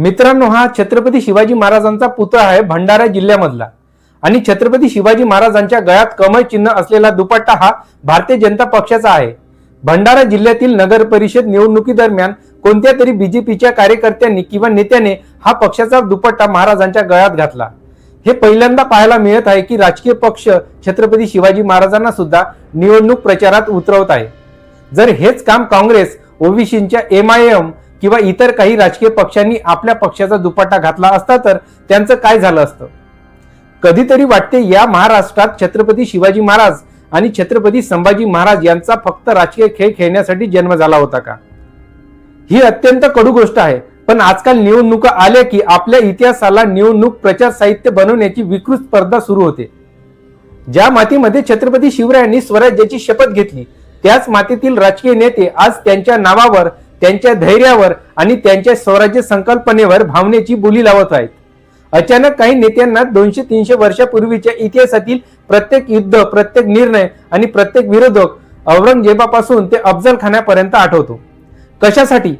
मित्रांनो हा छत्रपती शिवाजी महाराजांचा पुतळा आहे भंडारा जिल्ह्यामधला. आणि छत्रपती शिवाजी महाराजांच्या गळ्यात कमळ चिन्ह असलेला दुपट्टा हा भारतीय जनता पक्षाचा आहे. भंडारा जिल्ह्यातील नगर परिषद निवडणुकीदरम्यान कोणत्या तरी बीजेपीच्या कार्यकर्त्यांनी किंवा नेत्याने हा पक्षाचा दुपट्टा महाराजांच्या गळ्यात घातला? हे पहिल्यांदा पाहायला मिळत आहे की राजकीय पक्ष छत्रपती शिवाजी महाराजांना सुद्धा निवडणूक प्रचारात उतरवत आहे. जर हेच काम काँग्रेस ओबीसींच्या एम आय एम किंवा इतर काही राजकीय पक्षांनी आपल्या पक्षाचा दुपाटा घातला असता तर त्यांचं काय झालं असतं? कधीतरी वाटते या महाराष्ट्रात छत्रपती शिवाजी महाराज आणि छत्रपती संभाजी महाराज यांचा फक्त राजकीय खेळ खेळण्यासाठी जन्म झाला होता का? ही अत्यंत कडू गोष्ट आहे. पण आजकाल निवडणुका आल्या की आपल्या इतिहासाला निवडणूक प्रचार साहित्य बनवण्याची विकृत स्पर्धा सुरू होते. ज्या मातीमध्ये छत्रपती शिवरायांनी स्वराज्याची शपथ घेतली त्याच मातीतील राजकीय नेते आज त्यांच्या नावावर त्यांच्या धैर्यावर आणि त्यांच्या स्वराज्य संकल्पनेवर भावनेची बोली लावत आहेत. अचानक काही नेत्यांना दोनशे तीनशे वर्षापूर्वीच्या इतिहासातील प्रत्येक युद्ध प्रत्येक निर्णय आणि प्रत्येक विरोधक औरंगजेबापासून ते अफजल खानापर्यंत आठवतो. कशासाठी?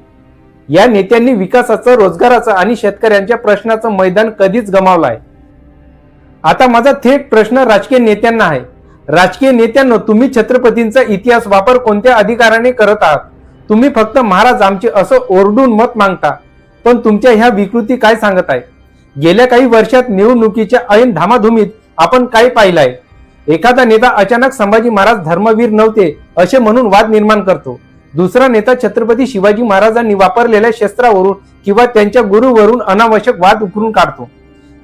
या नेत्यांनी विकासाचं रोजगाराचं आणि शेतकऱ्यांच्या प्रश्नाचं मैदान कधीच गमावलं आहे. आता माझा थेट प्रश्न राजकीय नेत्यांना आहे. राजकीय नेत्यांना तुम्ही छत्रपतींचा इतिहास वापर कोणत्या अधिकाराने करत आहात? तुम्ही फक्त महाराज आमचे असं ओरडून मत मागता पण तुमच्या ह्या विकृती काय सांगत आहे? गेल्या काही वर्षात निवडणुकीच्या ऐन धामाधुमीत आपण काय पाहिलं एखादा नेता अचानक संभाजी महाराज धर्मवीर नव्हते असे म्हणून वाद निर्माण करतो. दुसरा नेता छत्रपती शिवाजी महाराजांनी वापरलेल्या शस्त्रावरून किंवा त्यांच्या गुरुवरून अनावश्यक वाद उकरून काढतो.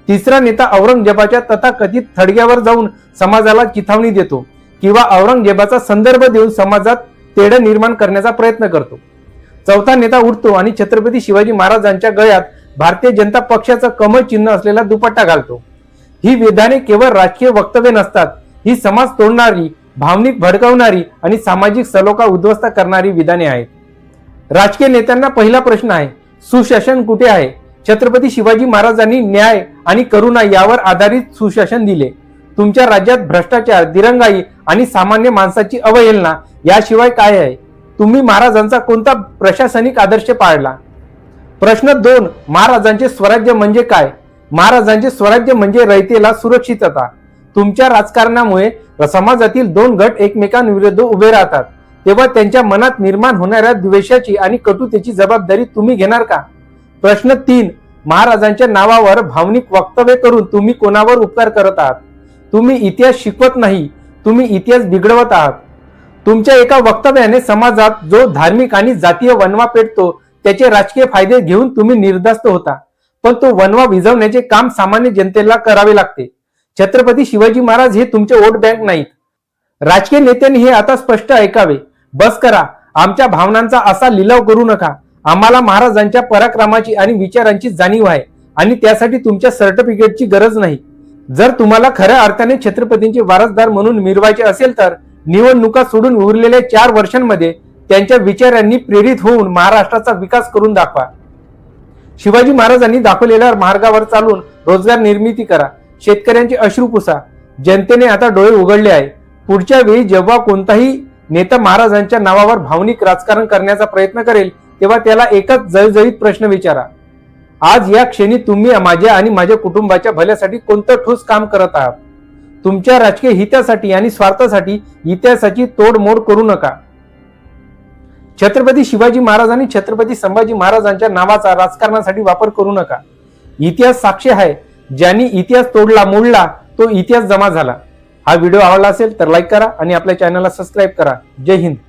तिसरा नेता औरंगजेबाच्या तथाकथित थडग्यावर जाऊन समाजाला चिथावणी देतो किंवा औरंगजेबाचा संदर्भ देऊन समाजात तेढ निर्माण करण्याचा प्रयत्न करतो. चौथा नेता उठतो आणि छत्रपती शिवाजी महाराजांच्या गळ्यात भारतीय जनता पक्षाचं कमळ चिन्ह असलेला दुपट्टा घालतो. ही विधाने केवळ राजकीय वक्तव्य नसतात ही समाज तोडणारी भावनिक भडकवणारी आणि सामाजिक सलोखा उद्ध्वस्त करणारी विधाने आहेत. राजकीय नेत्यांना पहिला प्रश्न आहे सुशासन कुठे आहे? छत्रपती शिवाजी महाराजांनी न्याय आणि करुणा यावर आधारित सुशासन दिले. तुमच्या राज्यात भ्रष्टाचार दिरंगाई आणि सामान्य माणसाची अवहेलना याशिवाय काय आहे? तुम्ही महाराजांचा कोणता प्रशासनिक आदर्श पाळला? प्रश्न दोन महाराजांचे स्वराज्य म्हणजे काय? महाराजांचे स्वराज्य म्हणजे रयतेला सुरक्षितता. तुमच्या राजकारणामुळे समाजातील दोन गट एकमेकांविरुद्ध उभे राहतात. तेव्हा त्यांच्या मनात निर्माण होणाऱ्या द्वेषाची आणि कटुतेची जबाबदारी तुम्ही घेणार का? प्रश्न तीन महाराजांच्या नावावर भावनिक वक्तव्य करून तुम्ही कोणावर उपकार करत आहात? तुम्ही इतिहास शिकवत नाही तुम्ही इतिहास बिघडवत आहात. तुमच्या एका वक्तव्याने समाजात जो धार्मिक आणि जातीय वनवा पेटतो त्याचे राजकीय फायदे घेऊन तुम्ही निर्धास्त होता. पण तो वनवा विझवण्याचे काम सामान्य जनतेला करावे लागते. छत्रपती शिवाजी महाराज हे तुमचे वोट बँक नाहीत. राजकीय नेत्यांनी हे आता स्पष्ट ऐकावे. बस करा आमच्या भावनांचा असा लिलाव करू नका. आम्हाला महाराजांच्या पराक्रमाची आणि विचारांची जाणीव आहे आणि त्यासाठी तुमच्या सर्टिफिकेटची गरज नाही. जर तुम्हाला खऱ्या अर्थाने छत्रपतींचे वारसदार म्हणून मिरवायचे असेल तर निवडणुका सोडून उरलेल्या चार वर्षांमध्ये त्यांच्या विचारांनी प्रेरित होऊन महाराष्ट्राचा विकास करून दाखवा. शिवाजी महाराजांनी दाखवलेल्या मार्गावर चालून रोजगार निर्मिती करा. शेतकऱ्यांचे अश्रू पुसा. जनतेने आता डोळे उघडले आहे. पुढच्या वेळी जेव्हा कोणताही नेता महाराजांच्या नावावर भावनिक राजकारण करण्याचा प्रयत्न करेल तेव्हा त्याला एकच जळजळीत प्रश्न विचारा. आज या क्षणी तुम्ही माझ्या आणि माझ्या कुटुंबाच्या भल्यासाठी कोणतं ठोस काम करत आहात? तुमच्या राजकीय हितासाठी आणि स्वार्थासाठी इतिहासाची तोडमोड करू नका. छत्रपती शिवाजी महाराज आणि छत्रपती संभाजी महाराजांच्या नावाचा राजकारणासाठी वापर करू नका. इतिहास साक्षी आहे. ज्यांनी इतिहास तोडला मोडला तो इतिहास जमा झाला. हा व्हिडिओ आवडला असेल तर लाईक करा आणि आपल्या चॅनलला सबस्क्राईब करा. जय हिंद.